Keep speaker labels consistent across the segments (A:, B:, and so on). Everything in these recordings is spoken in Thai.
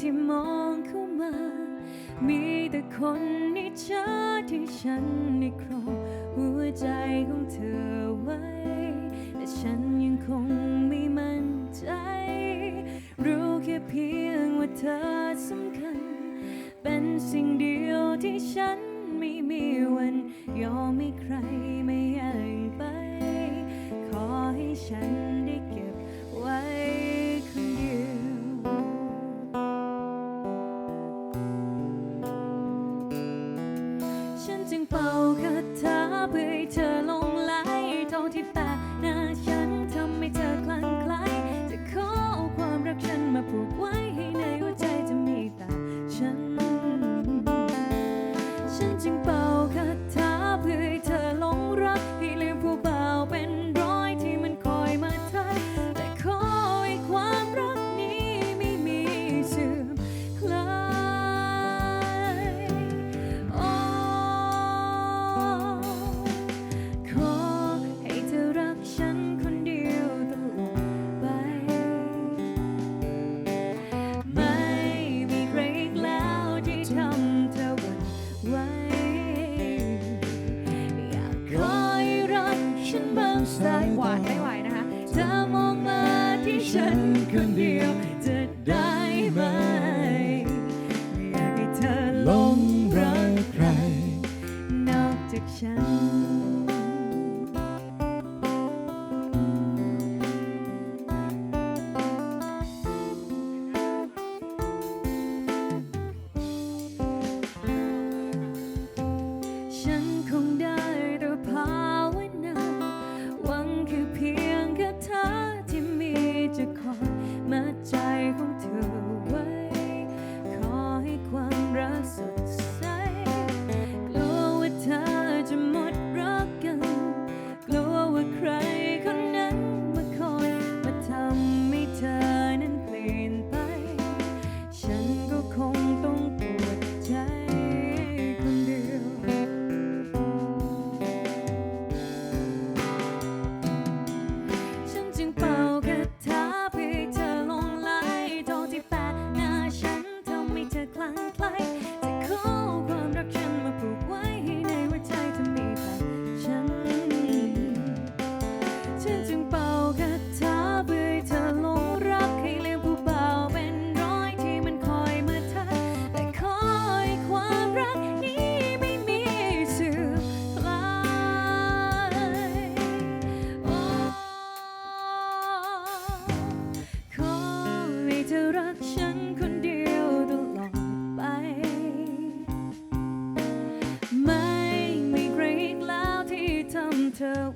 A: ที่มองเข้ามา มีแต่คนนิจฉาที่ฉันได้ครองหัวใจของเธอไว้ แต่ฉันยังคงไม่มั่นใจ รู้แค่เพียงว่าเธอสำคัญ เป็นสิ่งเดียวที่ฉันไม่มีวันยอมให้ใครไม่ให้ไป ขอให้ฉัน забыть ฉันบางสายหวานไม่ไหวนะคะ เธอมองมาที่ฉันคนเดียวจะได้ไหมอยากให้เธอหลงรักใคร นอกจากฉัน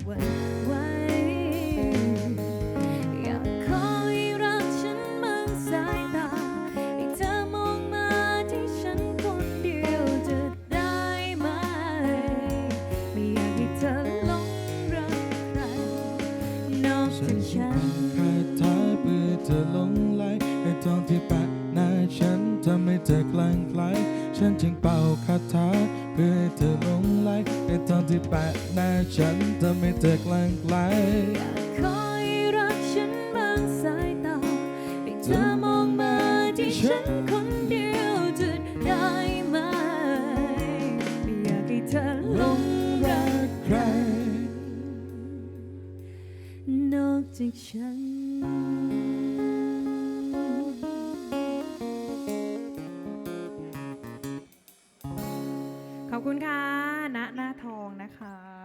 A: หวั่นไหวอยากขอให้รักฉันบางสายตา ให้เธอมองมาที่ฉันคนเดียวจะได้ไหม ไม่อยากให้เธอหลงรักใครนอกจากฉัน
B: เพื่อให้เธอหลงไหลให้ตอนที่แปะหน้าฉันทำให้เธอคลั่งไคล้
A: อยากขอให้รักฉันบางสายตาให้เธอมองมาที่ฉันคนเดียวจะได้ไหมไม่อยากให้เธอหลงรักใครนอกจากฉัน
C: ขอบคุณค่ะณหน้าทองนะคะ